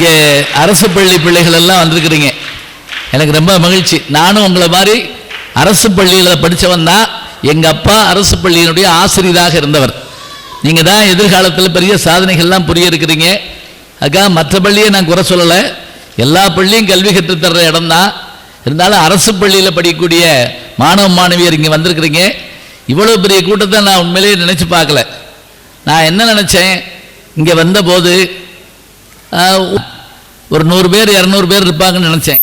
இங்கே அரசு பள்ளி பிள்ளைகள் எல்லாம் வந்திருக்கிறீங்க. எனக்கு ரொம்ப மகிழ்ச்சி. நானும் உங்களை மாதிரி அரசு பள்ளியில் படித்தவன் தான். எங்கள் அப்பா அரசு பள்ளியினுடைய ஆசிரியராக இருந்தவர். நீங்கள் தான் எதிர்காலத்தில் பெரிய சாதனைகள்லாம் புரிய இருக்கிறீங்க. அக்கா மற்ற பள்ளியை நான் குறை சொல்லலை. எல்லா பள்ளியும் கல்வி கற்றுத்தர்ற இடம் தான் இருந்தாலும் அரசு பள்ளியில் படிக்கக்கூடிய மாணவ மாணவியர் இங்கே வந்திருக்கிறீங்க. இவ்வளோ பெரிய கூட்டத்தை நான் உண்மையிலேயே நினச்சி பார்க்கல. நான் என்ன நினச்சேன்? இங்கே வந்தபோது ஒரு நூறு பேர் இரநூறு பேர் இருப்பாங்கன்னு நினச்சேன்.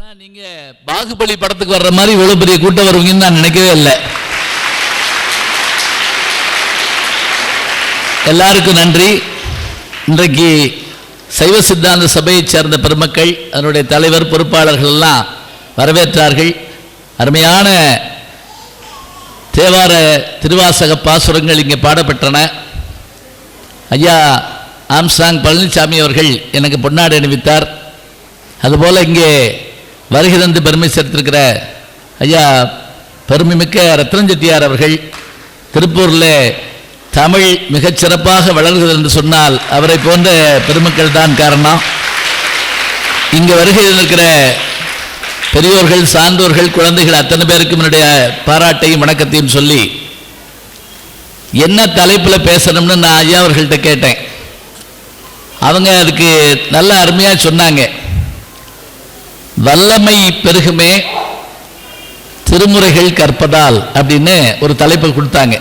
ஆனால் நீங்கள் பாகுபலி படத்துக்கு வர்ற மாதிரி இவ்வளோ பெரிய கூட்டம் வருவீங்கன்னு நான் நினைக்கவே இல்லை. எல்லாருக்கும் நன்றி. இன்றைக்கு சைவ சித்தாந்த சபையைச் சேர்ந்த பெருமக்கள் அதனுடைய தலைவர் பொறுப்பாளர்கள் எல்லாம் வரவேற்றார்கள். அருமையான தேவார திருவாசக பாசுரங்கள் இங்கே பாடப்பட்டன. ஐயா ஆம்ஸ்டாங் பழனிசாமி அவர்கள் எனக்கு பொன்னாடை அணிவித்தார். அதுபோல் இங்கே வருகை தந்து பெருமை சேர்த்திருக்கிற ஐயா பெருமைமிக்க ரத்னம் செட்டியார் அவர்கள் திருப்பூரில் தமிழ் மிகச்சிறப்பாக வளர்கிறது என்று சொன்னால் அவரை போன்ற பெருமக்கள் தான் காரணம். இங்கே வருகை இருக்கிற பெரியோர்கள் சான்றோர்கள் குழந்தைகள் அத்தனை பேருக்கும் என்னுடைய பாராட்டையும் வணக்கத்தையும் சொல்லி என்ன தலைப்பில் பேசணும்னு நான் ஐயா அவர்கள்ட்ட கேட்டேன். அவங்க அதுக்கு நல்ல அருமையாக சொன்னாங்க. வல்லமை பெருகுமே திருமுறைகள் கற்பதால் அப்படின்னு ஒரு தலைப்பை கொடுத்தாங்க.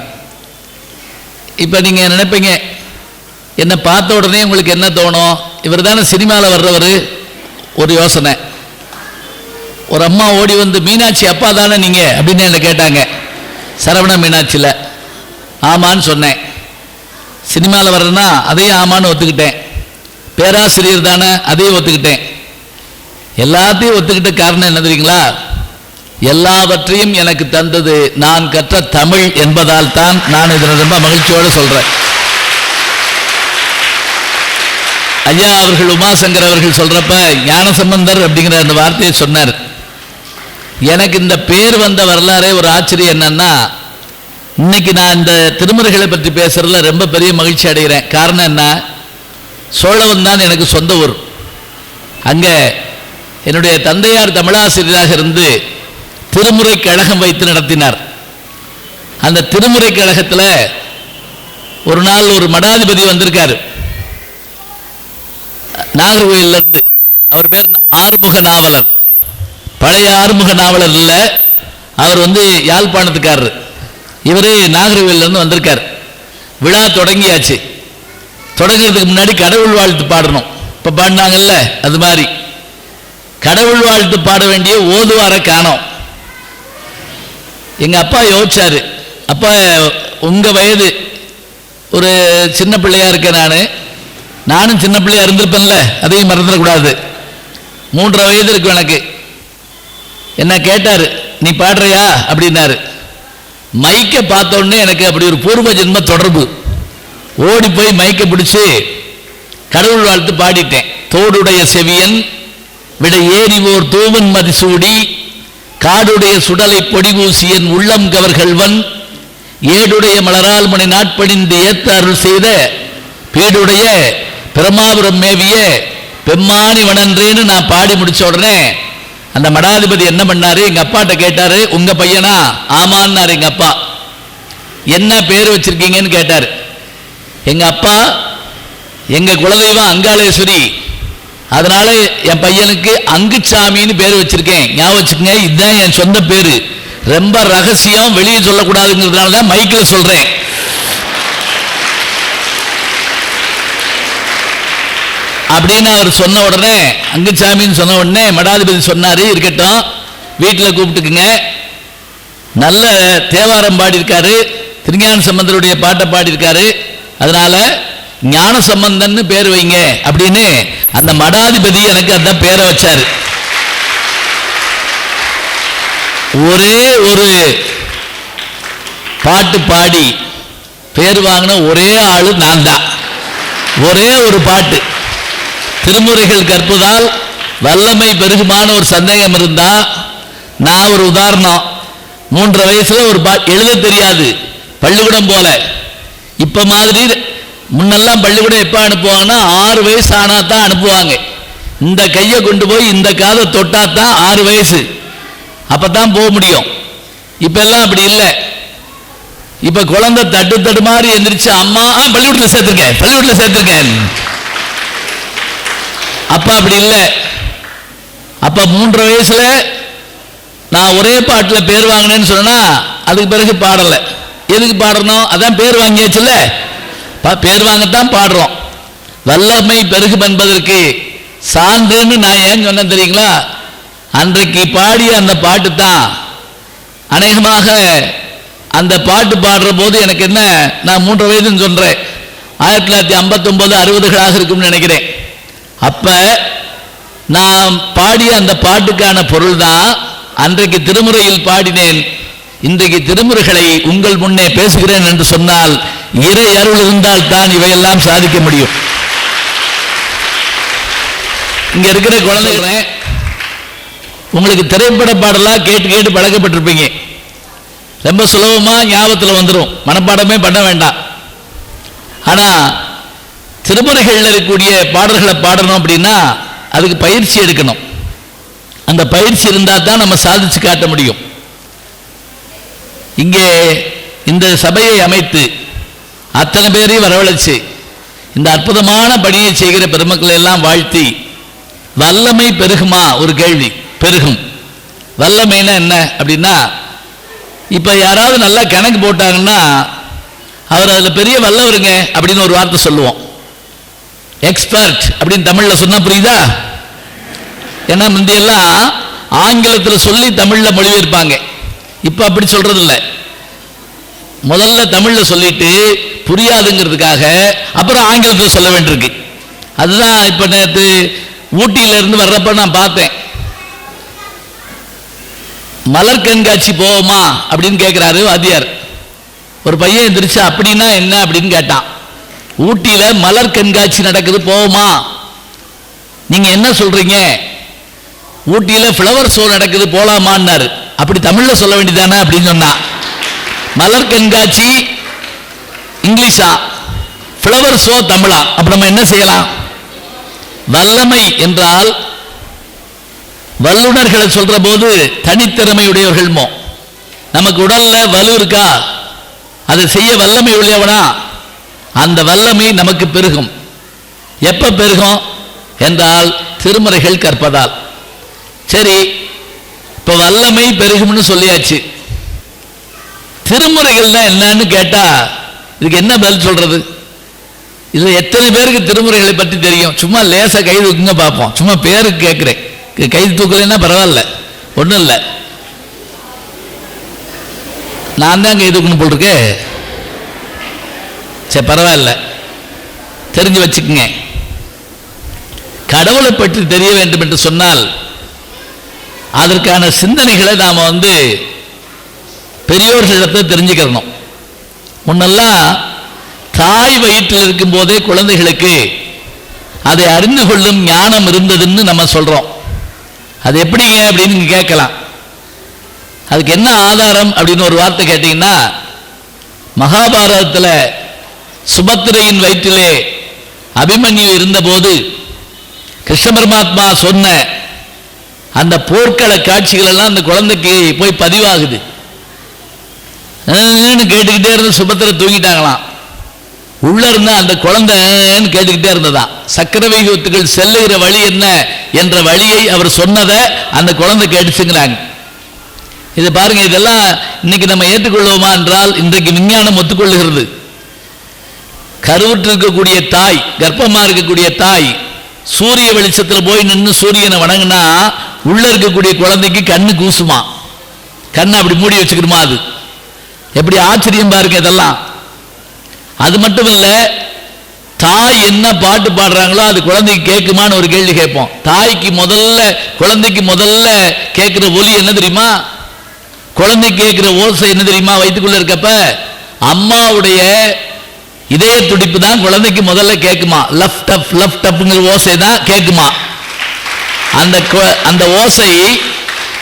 இப்போ நீங்கள் நினைப்பீங்க என்னை பார்த்த உடனே உங்களுக்கு என்ன தோணும்? இவர் தானே சினிமாவில் வர்றவர்? ஒரு யோசனை. ஒரு அம்மா ஓடி வந்து மீனாட்சி அப்பா தானே நீங்கள் அப்படின்னு என்னை கேட்டாங்க. சரவண மீனாட்சியில். ஆமான்னு சொன்னேன். சினிமாவில் வர்றேன்னா அதையும் ஆமான்னு ஒத்துக்கிட்டேன். பேராசிரியர் தானே அதையும் ஒத்துக்கிட்டேன். எல்லாத்தையும் ஒத்துக்கிட்ட காரணம் என்ன தெரியுங்களா? எல்லாவற்றையும் எனக்கு தந்தது நான் கற்ற தமிழ் என்பதால் தான் நான் இதில் ரொம்ப மகிழ்ச்சியோடு சொல்கிறேன் ஐயா அவர்கள் உமாசங்கர் அவர்கள் சொல்றப்ப ஞானசம்பந்தர் அப்படிங்கிற அந்த வார்த்தையை சொன்னார். எனக்கு இந்த பேர் வந்த வரலாறே ஒரு ஆச்சரியம் என்னன்னா இன்னைக்கு நான் இந்த திருமுறைகளை பற்றி பேசுறதுல ரொம்ப பெரிய மகிழ்ச்சி அடைகிறேன். காரணம் என்ன? சோழவன் தான் எனக்கு சொந்த ஊர். அங்கே என்னுடைய தந்தையார் தமிழாசிரியராக இருந்து திருமுறை கழகம் வைத்து நடத்தினார். அந்த திருமுறை கழகத்தில் ஒரு நாள் ஒரு மடாதிபதி வந்திருக்காரு. நாகர்கோயில்ல அவர் பேர் ஆறுமுக நாவலர். பழைய ஆறுமுக நாவலர் இல்லை அவர் வந்து யாழ்ப்பாணத்துக்காரர். இவர் நாகர்கோயில்ல இருந்து வந்திருக்கார். விழா தொடங்கியாச்சு. தொடங்கிறதுக்கு முன்னாடி கடவுள் வாழ்த்து பாடணும். இப்போ பாடினாங்கல்ல அது மாதிரி. கடவுள் வாழ்த்து பாட வேண்டிய ஓதுவார காணோம். எங்கள் அப்பா யோசிச்சாரு. அப்பா உங்கள் வயது ஒரு சின்ன பிள்ளையாக இருக்கேன் நான். நானும் சின்ன பிள்ளையாக இருந்திருப்பேன்ல அதையும் மறந்துடக்கூடாது. மூன்றரை வயது இருக்கும் எனக்கு. என்ன கேட்டார் நீ பாடுறியா? அப்படின்னாரு. மைக்கை பார்த்தோன்னே எனக்கு அப்படி ஒரு பூர்வ ஜென்ம தொடர்பு. ஓடி போய் மயக்க பிடிச்சு கடவுள் வாழ்த்து பாடிட்டேன். தோடுடைய செவியன் விட ஏறி ஓர் தூவன் மதிசூடி காடுடைய சுடலை பொடிபூசியன் உள்ளம் கவர்கள்வன் ஏடுடைய மலரால் மணி நாட்பணிந்து ஏத்த அருள் செய்த பேடுடைய பிரமாபுரம் மேவிய பெம்மானி வணன்றேன்னு நான் பாடி முடிச்ச உடனே அந்த மடாதிபதி என்ன பண்ணாரு? எங்க அப்பாட்ட கேட்டாரு உங்க பையனா? ஆமான்னாரு எங்க அப்பா. என்ன பேர் வச்சிருக்கீங்கன்னு கேட்டாரு. எங்கள் அப்பா எங்கள் குலதெய்வம் அங்காளேஸ்வரி. அதனால் என் பையனுக்கு அங்குச்சாமின்னு பேர் வச்சுருக்கேன். ஞாபகம் வச்சுக்கோங்க இதுதான் என் சொந்த பேர். ரொம்ப ரகசியம் வெளியே சொல்லக்கூடாதுங்கிறதுனால தான் மைக்கில் சொல்கிறேன் அப்படின்னு அவர் சொன்ன உடனே அங்குச்சாமின்னு சொன்ன உடனே மடாதிபதி சொன்னார் இருக்கட்டும் வீட்டில் கூப்பிட்டுக்குங்க. நல்ல தேவாரம் பாடியிருக்காரு திருஞான சம்பந்தருடைய பாட்டை பாடியிருக்காரு. அதனால ஞான சம்பந்தன்னு பேர் வைங்க அப்படின்னு அந்த மடாதிபதி எனக்கு அந்த பேரை வச்சாரு. ஒரே ஒரு பாட்டு பாடி பேர் வாங்கின ஒரே ஆளு நான் தான் ஒரே ஒரு பாட்டு. திருமுறைகள் கற்பதால் வல்லமை பெருகுமான ஒரு சந்தேகம் இருந்தா நான் ஒரு உதாரணம். மூன்றரை வயசுல ஒரு பா எழுத தெரியாது. பள்ளிக்கூடம் போல. இப்ப மாதிரி முன்னெல்லாம் பள்ளிக்கூடம் எப்போ அனுப்புவாங்கன்னா ஆறு வயசு ஆனா தான் அனுப்புவாங்க. இந்த கையை கொண்டு போய் இந்த காதை தொட்டா தான் ஆறு வயசு. அப்பதான் போக முடியும். இப்ப எல்லாம் அப்படி இல்லை. இப்ப குழந்தை தட்டு தட்டு மாதிரி எந்திரிச்சு அம்மா ஆ, பள்ளிக்கூடத்துல சேர்த்திருக்கேன் பள்ளிக்கூடத்துல சேர்த்திருக்கேன் அப்பா அப்படி இல்லை. அப்ப மூன்று வயசுல நான் ஒரே பாட்டில் பேர் வாங்கினேன்னு சொன்னா அதுக்கு பிறகு பாடலை. எதுக்கு பாடணும் அதான் பேர் வாங்கியாச்சுல்ல? பேர் வாங்கத்தான் பாடுறோம். வல்லமை பெருகும் என்பதற்கு சான்றுன்னு நான் ஏன் சொன்னேன் தெரியுங்களா? அன்றைக்கு பாடிய அந்த பாட்டு தான். அநேகமாக அந்த பாட்டு பாடுற போது எனக்கு என்ன நான் மூன்று வயதுன்னு சொல்றேன். ஆயிரத்தி தொள்ளாயிரத்தி ஐம்பத்தொன்பது அறுபதுகளாக இருக்கும்னு நினைக்கிறேன். அப்ப நான் பாடிய அந்த பாட்டுக்கான பொருள் தான் அன்றைக்கு திருமுறையில் பாடினேன். இன்றைக்கு திருமுறைகளை உங்கள் முன்னே பேசுகிறேன் என்று சொன்னால் இறை அருள் இருந்தால் தான் இவையெல்லாம் சாதிக்க முடியும். இங்க இருக்கிற குழந்தைகளை உங்களுக்கு திரைப்பட பாடலாம் கேட்டு கேட்டு பழக்கப்பட்டிருப்பீங்க. ரொம்ப சுலபமா ஞாபகத்தில் வந்துடும் மனப்பாடமே பண்ண வேண்டாம். ஆனா திருமுறைகளில் இருக்கக்கூடிய பாடல்களை பாடணும் அப்படின்னா அதுக்கு பயிற்சி எடுக்கணும். அந்த பயிற்சி இருந்தால் தான் நம்ம சாதிச்சு காட்ட முடியும். இங்கே இந்த சபையை அமைத்து அத்தனை பேரையும் வரவழைச்சு இந்த அற்புதமான பணியை செய்கிற பெருமக்களை எல்லாம் வாழ்த்தி வல்லமை பெருகுமா? ஒரு கேள்வி. பெருகும். வல்லமைன்னா என்ன அப்படின்னா இப்போ யாராவது நல்லா கணக்கு போட்டாங்கன்னா அவர் அதில் பெரிய வல்லவருங்க அப்படின்னு ஒரு வார்த்தை சொல்லுவோம். எக்ஸ்பர்ட் அப்படின்னு தமிழில் சொன்னால் புரியுதா? ஏன்னா முந்தியெல்லாம் ஆங்கிலத்தில் சொல்லி தமிழில் மொழிபெயர்ப்பாங்க. இப்போ அப்படி சொல்றது இல்லை முதல்ல தமிழில் சொல்லிட்டு புரியாதுங்கிறதுக்காக அப்புறம் ஆங்கிலத்தில் சொல்ல வேண்டியிருக்கு. அதுதான் இப்போ நேற்று ஊட்டியில இருந்து வர்றப்ப நான் பார்த்தேன். மலர் கண்காட்சி போவோமா அப்படின்னு கேட்குறாரு வாத்தியார். ஒரு பையன் எந்திரிச்சா அப்படின்னா என்ன அப்படின்னு கேட்டான். ஊட்டியில மலர் கண்காட்சி நடக்குது போவோமா? நீங்க என்ன சொல்றீங்க? ஊட்டியில ஃப்ளவர் ஷோ நடக்குது போலாமான்னாரு. அப்படி தமிழ்ல சொல்ல வேண்டியதானே அப்படின்னு சொன்னான் மலர் கண்காட்சி இங்கிலீஷா? ஃப்ளவர் ஷோ தமிழா? அப்ப நம்ம என்ன செய்யலாம்? வல்லமை என்றால் வல்லுனர்களை சொல்ற போது தனித்திறமையுடையவர்கள்மோ நமக்கு உடல்ல வலு இருக்கா? அதை செய்ய வல்லமை உள்ளவனா? அந்த வல்லமை நமக்கு பெருகும். எப்ப பெருகும்? என்றால் திருமறைகள் கற்பதால். சரி இப்ப வல்லமை பெருகும்னு சொல்லியாச்சு. திருமுறைகள்னா என்னன்னு கேட்டா இதுக்கு என்ன பதில் சொல்றது? இதுல எத்தனை பேருக்கு திருமுறைகளை பற்றி தெரியும்? சும்மா லேசா கை தூக்குங்க பார்ப்போம். சும்மா பேருக்கு கேட்கிறேன். கை- தூக்கலைன்னா பரவாயில்ல. ஒன்றும் இல்லை. நான் தான் கை தூக்கணும் போல் சரி பரவாயில்ல. தெரிஞ்சு வச்சுக்கோங்க. கடவுளை பற்றி தெரிய வேண்டும் என்று சொன்னால் அதற்கான சிந்தனைகளை நாம் வந்து பெரியோர்களிடத்தை தெரிஞ்சுக்கிறணும். முன்னெல்லாம் தாய் வயிற்றில் இருக்கும் போதே குழந்தைகளுக்கு அதை அறிந்து கொள்ளும் ஞானம் இருந்ததுன்னு நம்ம சொல்கிறோம் அது எப்படிங்க அப்படின்னு நீங்கள் கேட்கலாம். அதுக்கு என்ன ஆதாரம் அப்படின்னு ஒரு வார்த்தை கேட்டிங்கன்னா மகாபாரதத்தில் சுபத்திரையின் வயிற்றிலே அபிமன்யு இருந்தபோது கிருஷ்ண பரமாத்மா சொன்ன அந்த போர்க்கள காட்சிகள் எல்லாம் அந்த குழந்தைக்கு போய் பதிவாகுது. ஆன்னு கேட்டுக்கிட்டே இருந்து சுபத்திர தூங்கிட்டாங்களாம். உள்ள இருந்த அந்த குழந்தைன்னு கேட்டுக்கிட்டே இருந்ததான் சக்கரவைகுத்துகள் செல்லுகிற வழி என்ன என்ற வழியை அவர் சொன்னதை அந்த குழந்தை கேட்டுச்சுங்கிறாங்க. இது பாருங்க இதெல்லாம் இன்னைக்கு நம்ம ஏற்றுக்கொள்வோமா என்றால் இன்றைக்கு விஞ்ஞானம் ஒத்துக்கொள்ளுகிறது. கருவுற்று இருக்கக்கூடிய தாய் கர்ப்பமா இருக்கக்கூடிய தாய் சூரிய வெளிச்சத்தில் போய் நின்று சூரியனை வணங்கினா உள்ள இருக்கக்கூடிய குழந்தைக்கு கண்ணு கூசுமா? கண்ணை அப்படி மூடி வச்சுக்கணுமா அது? எப்படி ஆச்சரியம் பாருங்க இதெல்லாம். அது மட்டும் இல்ல தாய் என்ன பாட்டு பாடுறாங்களோ அது குழந்தைக்கு கேட்குமான்னு ஒரு கேள்வி கேட்போம். தாய்க்கு முதல்ல குழந்தைக்கு முதல்ல கேட்குற ஒலி என்ன தெரியுமா? குழந்தை கேட்குற ஓசை என்ன தெரியுமா வயிற்றுக்குள்ள இருக்கப்ப? அம்மாவுடைய இதய துடிப்பு தான் குழந்தைக்கு முதல்ல கேட்குமா. லெஃப்ட் அப் லெஃப்ட் அப்புங்கிற ஓசை தான் கேட்குமா. அந்த அந்த ஓசை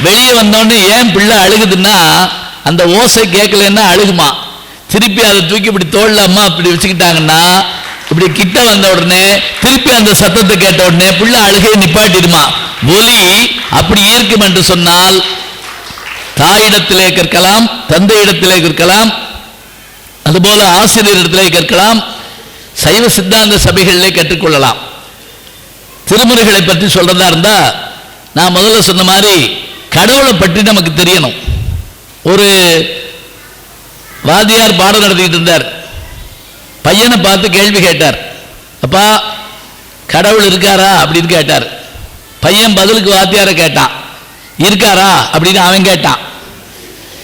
வெளியே வந்தோடனே ஏன் பிள்ளை அழுகுதுன்னா அந்த ஓசை கேட்கலன்னா அழுகுமா? திருப்பி அதை தூக்கி இப்படி தோல்ல அம்மா அப்படி வச்சுக்கிட்டாங்கன்னா இப்படி கிட்ட வந்த உடனே திருப்பி அந்த சத்தத்தை கேட்ட உடனே பிள்ளை அழுகையை நிப்பாட்டிடுமா? ஒலி அப்படி இருக்கும் என்று சொன்னால் தாயிடத்திலே கற்கலாம் தந்தையிடத்திலே கற்கலாம் அதுபோல ஆசிரியரிடத்திலே கற்கலாம் சைவ சித்தாந்த சபைகளிலே கற்றுக்கொள்ளலாம் திருமுறைகளை பற்றி சொல்றதா இருந்தா நான் முதல்ல சொன்ன மாதிரி கடவுளை பற்றி நமக்கு தெரியணும். ஒரு வாத்தியார் பாடம் நடத்திக்கிட்டு இருந்தார். பையனை பார்த்து கேள்வி கேட்டார். அப்பா கடவுள் இருக்காரா அப்படின்னு கேட்டார். பையன் பதிலுக்கு வாத்தியாரை கேட்டான். இருக்காரா அப்படின்னு அவன் கேட்டான்.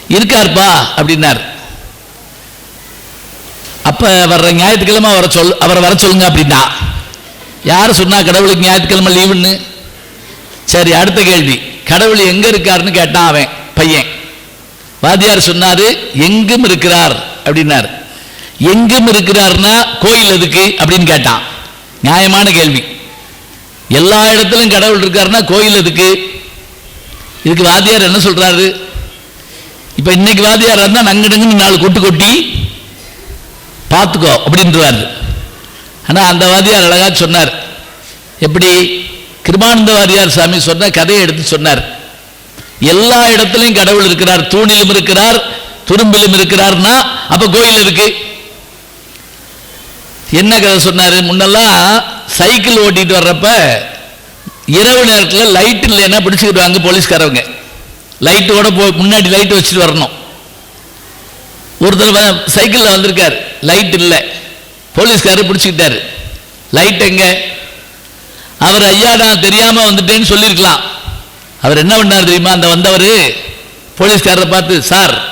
இருக்கார்ப்பா அப்படின்னார். அப்ப வர்ற ஞாயிற்றுக்கிழமை அவரை சொல் அவரை வர சொல்லுங்க அப்படின்னா யார் சொன்னா கடவுளுக்கு ஞாயிற்றுக்கிழமை லீவுன்னு சரி அடுத்த கேள்வி. கடவுள் எங்க இருக்காருன்னு கேட்டான் அவன் பையன். வாத்தியார் சொன்னாரு எங்கும் இருக்கிறார் அப்படின்னாரு. எங்கும் இருக்கிறார்னா கோயில் எதுக்கு? அப்படின்னு கேட்டான். நியாயமான கேள்வி. எல்லா இடத்திலும் கடவுள் இருக்காருன்னா கோயில் எதுக்கு? இதுக்கு வாத்தியார் என்ன சொல்றாரு? இப்ப இன்னைக்கு வாத்தியார் இருந்தா நங்கடங்குன்னு நாலு கொட்டு கொட்டி பார்த்துக்கோ அப்படின்றாரு. ஆனால் அந்த வாத்தியார் அழகாக சொன்னார். எப்படி? கிருமானந்த வாரியார் சாமி சொன்ன கதையை எடுத்து சொன்னார். எல்லா இடத்துலையும் கடவுள் இருக்கிறார் தூணிலும் இருக்கிறார் துரும்பிலும் இருக்கிறார்னா அப்போ கோயில் இருக்கு என்ன கதை சொன்னார்? முன்னெல்லாம் சைக்கிள் ஓட்டிட்டு வர்றப்ப இரவு நேரத்தில் லைட் இல்லைன்னா பிடிச்சிக்கிடுவாங்க போலீஸ்காரவங்க. லைட்டோட போ முன்னாடி லைட் வச்சுட்டு வரணும். ஒருத்தர் சைக்கிளில் வந்திருக்கார். லைட் இல்லை. போலீஸ்காரர் பிடிச்சிக்கிட்டாரு. லைட் எங்க? அவர் ஐயா நான் தெரியாம வந்துட்டேன்னு சொல்லியிருக்கலாம். அவர் என்ன பண்ணார் தெரியுமா? அந்த வந்தவர் போலீஸ்காரரை பார்த்து சார்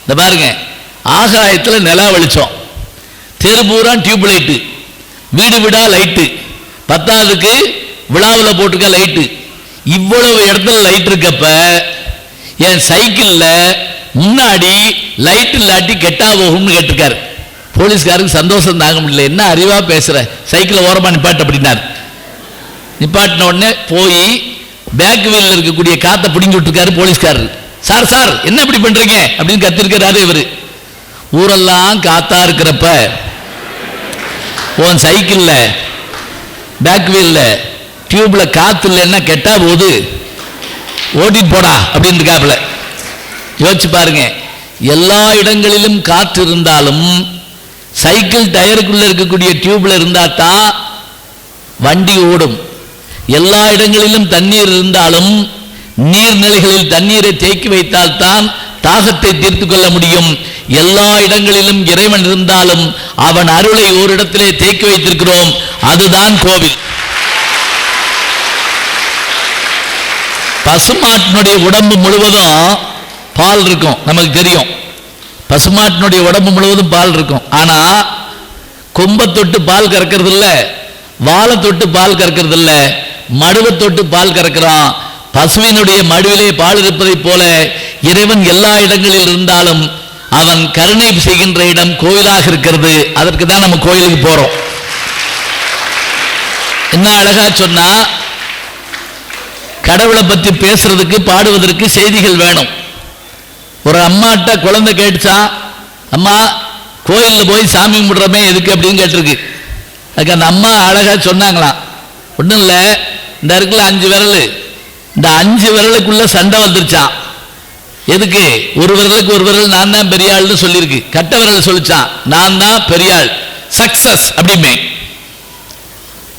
இந்த பாருங்க ஆகாயத்தில் நிலா வெளிச்சம். தெரு பூரா டியூப் லைட்டு. வீடு வீடா லைட்டு. பத்தாவதுக்கு விழாவில் போட்டிருக்க லைட்டு. இவ்வளவு இடத்துல லைட் இருக்கப்ப என் சைக்கிளில் முன்னாடி லைட் இல்லாட்டி கெட்டா போகும்னு கேட்டிருக்காரு. போலீஸ்காருக்கு சந்தோஷம் தாங்க முடியல. என்ன அறிவாக பேசுகிற சைக்கிளை ஓரமாக நிப்பாட்டு அப்படின்னார். நிப்பாட்டின உடனே போய் பேக் வீலில் இருக்கக்கூடிய காற்றை பிடிங்கி விட்டுருக்காரு போலீஸ்காரர். சார் சார் என்ன இப்படி பண்ணுறீங்க அப்படின்னு கத்திருக்கிறாரு இவர். ஊரெல்லாம் காத்தா இருக்கிறப்ப உன் சைக்கிளில் பேக் வீலில் டியூப்பில் காற்று இல்லைன்னா கெட்டா போது ஓட்டிட்டு போடா அப்படின்னு இருக்காப்புல. யோசிச்சு பாருங்க. எல்லா இடங்களிலும் காற்று இருந்தாலும் சைக்கிள் டயருக்குள்ள இருக்கக்கூடிய டியூப்ல இருந்தா தான் வண்டி ஓடும். எல்லா இடங்களிலும் தண்ணீர் இருந்தாலும் நீர்நிலைகளில் தண்ணீரை தேக்கி வைத்தால்தான் தாகத்தை தீர்த்து கொள்ள முடியும். எல்லா இடங்களிலும் இறைவன் இருந்தாலும் அவன் அருளை ஓரிடத்திலே தேக்கி வைத்திருக்கிறோம். அதுதான் கோவில். பசுமாட்டினுடைய உடம்பு முழுவதும் பால் இருக்கும். நமக்கு தெரியும். பசுமாட்டினுடைய உடம்பு முழுவதும் பால் இருக்கும். ஆனா கொம்பை தொட்டு பால் கறக்கிறது இல்ல வாழை தொட்டு பால் கறக்கிறது இல்ல மடுவை தொட்டு பால் கறக்கிறான். பசுவினுடைய மடுவிலே பால் இருப்பதைப் போல இறைவன் எல்லா இடங்களில் இருந்தாலும் அவன் கருணை செய்கின்ற இடம் கோயிலாக இருக்கிறது. அதற்கு தான் நம்ம கோயிலுக்கு போறோம். என்ன அழகா சொன்னா கடவுளை பத்தி பேசுறதுக்கு பாடுவதற்கு செய்திகள் வேணும். ஒரு அம்மாட்ட குழந்தை கேட்டுச்சான் அம்மா கோயிலில் போய் சாமி கும்பிடுறமே எதுக்கு? அப்படின்னு கேட்டிருக்கு. அதுக்கு அந்த அம்மா அழகாக சொன்னாங்களாம். ஒன்றும் இல்லை இந்த இருக்குல்ல அஞ்சு விரல். இந்த அஞ்சு விரலுக்குள்ள சண்டை வந்துருச்சான் எதுக்கு? ஒரு விரலுக்கு ஒரு விரல் நான் தான் பெரிய ஆள்னு சொல்லியிருக்கு. கட்ட விரல் சொல்லிச்சான் நான் தான் பெரிய ஆள். சக்சஸ் அப்படிமே.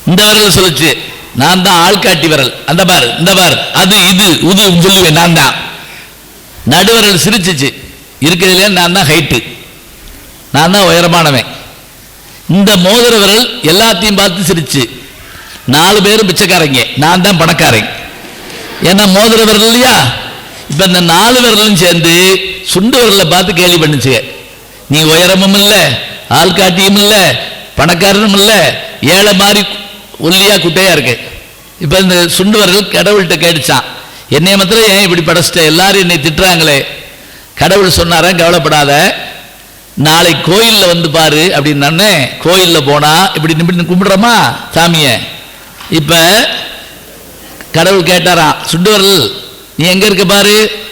இந்த விரல் சொல்லுச்சு. நான் தான் ஆள்காட்டி விரல். அந்த பார் இந்த பார் அது இது உது சொல்லுவேன் நான் தான். நடுவர்கள் சிரிச்சிச்சு. இருக்கிறதுலே நான் தான் ஹைட்டு நான் தான் உயரமானவன். இந்த மோதிர விரல் எல்லாத்தையும் பார்த்து சிரிச்சு. நாலு பேரும் பிச்சைக்காரங்க. நான் தான் பணக்காரன். ஏன்னா மோதிர விரல் இல்லையா? இப்போ இந்த நாலு விரலும் சேர்ந்து சுண்டு விரலை பார்த்து கேள்வி பண்ணுச்சு நீ உயரமும் இல்லை ஆள்காட்டியும் இல்லை பணக்காரனும் இல்லை ஏழை மாதிரி ஒல்லியாக குட்டையாக இருக்கு. இப்போ இந்த சுண்டு விரல் கடவுள்கிட்ட கேட்டுச்சான். என்னை மாத்திரம் ஏன் இப்படி படைச்சிட்ட? எல்லாரும் என்னை திட்டுறாங்களே. கடவுள் சொன்னாரன் கவலைப்படாத. நாளை கோயிலில் வந்து பாரு அப்படின்னு கோயிலில் போனா இப்படி நிமிடம் கும்பிடுறோமா? சாமிய. இப்ப கடவுள் கேட்டாராம் சுண்டுவரல் நீ எங்க இருக்க பாரு?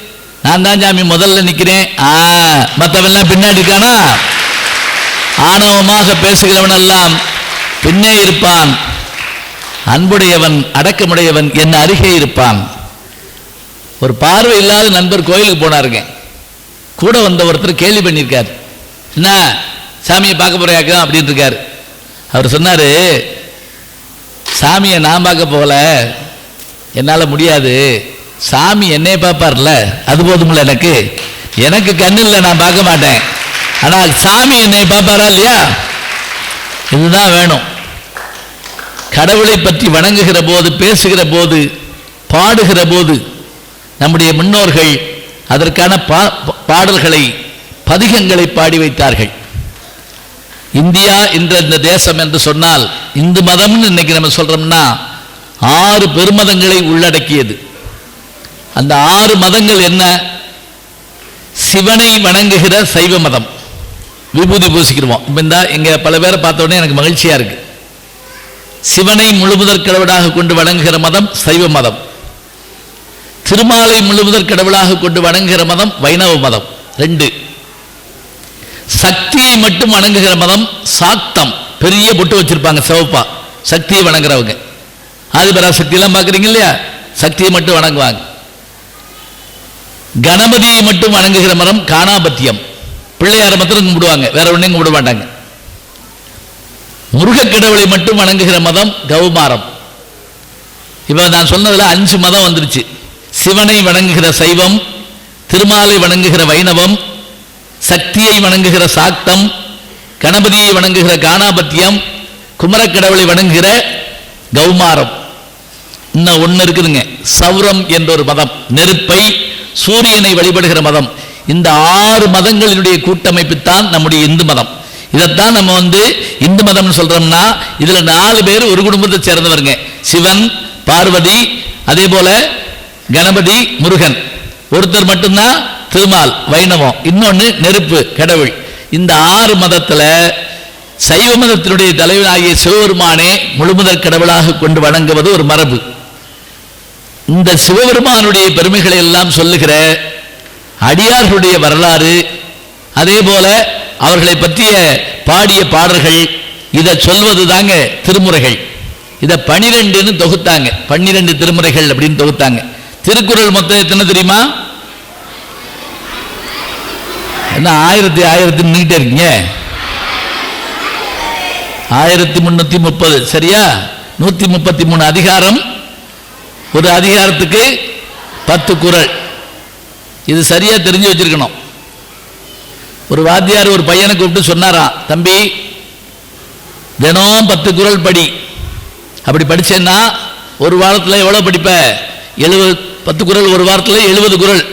நான் தான் சாமி முதல்ல நிக்கிறேன். ஆ மத்தவெல்லாம் பின்னாடி இருக்கானா? ஆணவமாக பேசுகிறவன் எல்லாம் பின்னே இருப்பான். அன்புடையவன் அடக்கமுடையவன் என் அருகே இருப்பான். ஒரு பார்வை இல்லாத நண்பர் கோயிலுக்கு போனாருங்க. கூட வந்த ஒருத்தர் கேள்வி பண்ணியிருக்கார். என்ன சாமியை பார்க்க போறியாக்கா? அப்படின்னு இருக்காரு அவர் சொன்னார் சாமியை நான் பார்க்க போகல. என்னால் முடியாது. சாமி என்னை பார்ப்பார்ல. அது போதுமில்ல எனக்கு. எனக்கு கண்ணில் நான் பார்க்க மாட்டேன். ஆனால் சாமி என்னை பார்ப்பாரா இல்லையா? இதுதான் வேணும். கடவுளை பற்றி வணங்குகிற போது பேசுகிற போது பாடுகிற போது நம்முடைய முன்னோர்கள் அதற்கான பா- பாடல்களை பதிகங்களை பாடி வைத்தார்கள். இந்தியா என்ற இந்த தேசம் என்று சொன்னால் இந்து மதம்னு இன்னைக்கு நம்ம சொல்கிறோம்னா ஆறு பெருமதங்களை உள்ளடக்கியது. அந்த ஆறு மதங்கள் என்ன? சிவனை வணங்குகிற சைவ மதம். விபூதி பூசிக்கிறோம் இப்போ இந்த இங்க பல பேரை பார்த்தோடனே எனக்கு மகிழ்ச்சியாக இருக்குது சிவனை முழுமுதற் கடவுளாக கொண்டு வணங்குகிற மதம் சைவ மதம். திருமாலை முழுவதற் கடவுளாக கொண்டு வணங்குகிற மதம் வைணவ மதம். ரெண்டு. சக்தியை மட்டும் வணங்குகிற மதம் சாக்தம் பெரிய பொட்டு வச்சிருப்பாங்க சிவப்பா. சக்தியை வணங்குறவங்க. ஆதிபராசக்தி எல்லாம் பார்க்குறீங்க இல்லையா? சக்தியை மட்டும் வணங்குவாங்க. கணபதியை மட்டும் வணங்குகிற மரம் காணாபத்தியம். பிள்ளையார மாத்திரம் கும்பிடுவாங்க வேற ஒன்றையும் கும்பிட மாட்டாங்க. முருகக் கடவுளை மட்டும் வணங்குகிற மதம் கௌமாரம். இப்போ நான் சொன்னதுல அஞ்சு மதம் வந்துருச்சு. சிவனை வணங்குகிற சைவம் திருமாலை வணங்குகிற வைணவம் சக்தியை வணங்குகிற சாக்தம் கணபதியை வணங்குகிற காணாபத்தியம் குமரக்கடவுளை வணங்குகிற கௌமாரம். இன்னும் ஒன்று இருக்குதுங்க. சௌரம் என்ற ஒரு மதம் நெருப்பை சூரியனை வழிபடுகிற மதம். இந்த ஆறு மதங்களினுடைய கூட்டமைப்பு தான் நம்முடைய இந்து மதம். இதைத்தான் நம்ம வந்து இந்து மதம்னு சொல்றோம்னா இதுல நாலு பேர் ஒரு குடும்பத்தை சேர்ந்தவருங்க. சிவன் பார்வதி அதே போல கணபதி முருகன். ஒருத்தர் மட்டும்தான் திருமால் வைணவம். இன்னொன்னு நெருப்பு கடவுள். இந்த ஆறு மதத்துல சைவ மதத்தினுடைய தலைவனாகிய சிவபெருமானே முழுமுதற் கடவுளாக கொண்டு வணங்குவது ஒரு மரபு. இந்த சிவபெருமானுடைய பெருமைகளை எல்லாம் சொல்லுகிற அடியார்களுடைய வரலாறு அதே போல அவர்களை பற்றிய பாடிய பாடல்கள் இதை சொல்வது தாங்க திருமுறைகள். இதை பனிரெண்டுன்னு தொகுத்தாங்க. பன்னிரெண்டு திருமுறைகள் அப்படின்னு தொகுத்தாங்க. திருக்குறள் மொத்தம் எத்தனை தெரியுமா? என்ன ஆயிரத்தி ஆயிரத்தி நின்றுட்டே இருக்கீங்க? ஆயிரத்தி முன்னூத்தி முப்பது சரியா? நூத்தி முப்பத்தி மூணு அதிகாரம். ஒரு அதிகாரத்துக்கு பத்து குறள். இது சரியா தெரிஞ்சு வச்சிருக்கணும். ஒரு வாத்தியார் ஒரு பையனை கூப்பிட்டு சொன்னாராம் தம்பி தினம் பத்து குறள் படி. அப்படி படிச்சேன்னா ஒரு வாரத்தில் எவ்வளோ படிப்ப? எழுபது பத்து குறள் ஒரு வாரத்தில் எழுபது குறள்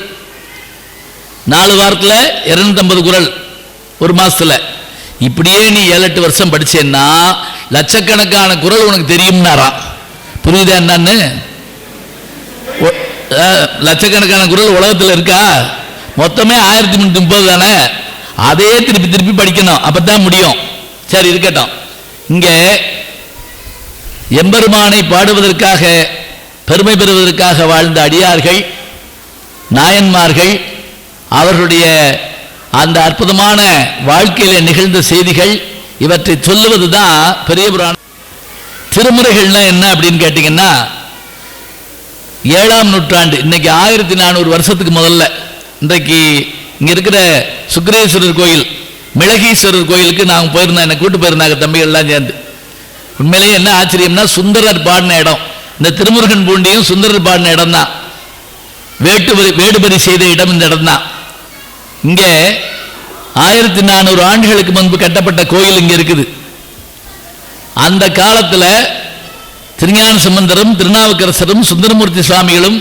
நாலு வாரத்தில் இரநூத்தம்பது குறள் ஒரு மாசத்துல. இப்படியே நீ ஏழு எட்டு வருஷம் படித்தேன்னா லட்சக்கணக்கான குறள் உனக்கு தெரியும்னாராம். புரியுதா என்னன்னு? லட்சக்கணக்கான குறள் உலகத்தில் இருக்கா? மொத்தமே ஆயிரத்தி முன்னூத்தி முப்பது தானே? அதே திருப்பி திருப்பி படிக்கணும். அப்பதான் முடியும். சரி இருக்கட்டும். இங்கே எம்பெருமானை பாடுவதற்காக பெருமை பெறுவதற்காக வாழ்ந்த அடியார்கள் நாயன்மார்கள் அவர்களுடைய அந்த அற்புதமான வாழ்க்கையில் நிகழ்ந்த செய்திகள் இவற்றை சொல்லுவது தான் பெரிய புராணம். திருமுறைகள்னா என்ன அப்படின்னு கேட்டிங்கன்னா ஏழாம் நூற்றாண்டு இன்னைக்கு ஆயிரத்தி நானூறு வருஷத்துக்கு முதல்ல இன்றைக்கு இங்கே இருக்கிற சுக்ரேஸ்வரர் கோயில் மிளகீஸ்வரர் கோயிலுக்கு நாங்கள் போயிருந்தோம் என்னை கூட்டு போயிருந்தாங்க தம்பிகள்லாம் சேர்ந்து. உண்மையிலேயே என்ன ஆச்சரியம்னா சுந்தரர் பாடின இடம். இந்த திருமுருகன் பூண்டியும் சுந்தரர் பாடின இடம் தான் வேட்டுபரி வேடுபரி செய்த இடம் இந்த இடம் தான் இங்கே ஆயிரத்தி நானூறு ஆண்டுகளுக்கு முன்பு கட்டப்பட்ட கோயில் இங்கே இருக்குது. அந்த காலத்தில் திருஞான சம்பந்தரும் திருநாவுக்கரசரும் சுந்தரமூர்த்தி சுவாமிகளும்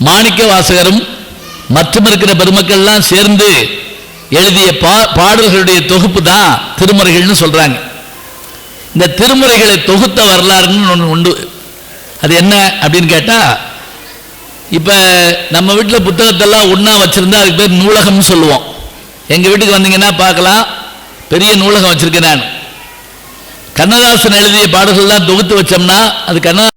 மாணிக்க வாசகரும் மற்றும் இருக்கிற பெருமக்கள்லாம் சேர்ந்து எழுதிய பா பாடல்களுடைய தொகுப்பு தான் திருமுறைகள்னு சொல்கிறாங்க இந்த திருமுறைகளை தொகுத்த வரலாறுன்னு ஒன்று உண்டு அது என்ன அப்படின்னு கேட்டா இப்போ நம்ம வீட்டில் புத்தகத்தெல்லாம் ஒன்றா வச்சிருந்தா அதுக்கு பேர் நூலகம்னு சொல்லுவோம். எங்க வீட்டுக்கு வந்தீங்கன்னா பார்க்கலாம். பெரிய நூலகம் வச்சிருக்கேன் நான். கண்ணதாசன் எழுதிய பாடல்கள்லாம் தொகுத்து வச்சோம்னா அது கண்ணதாசன்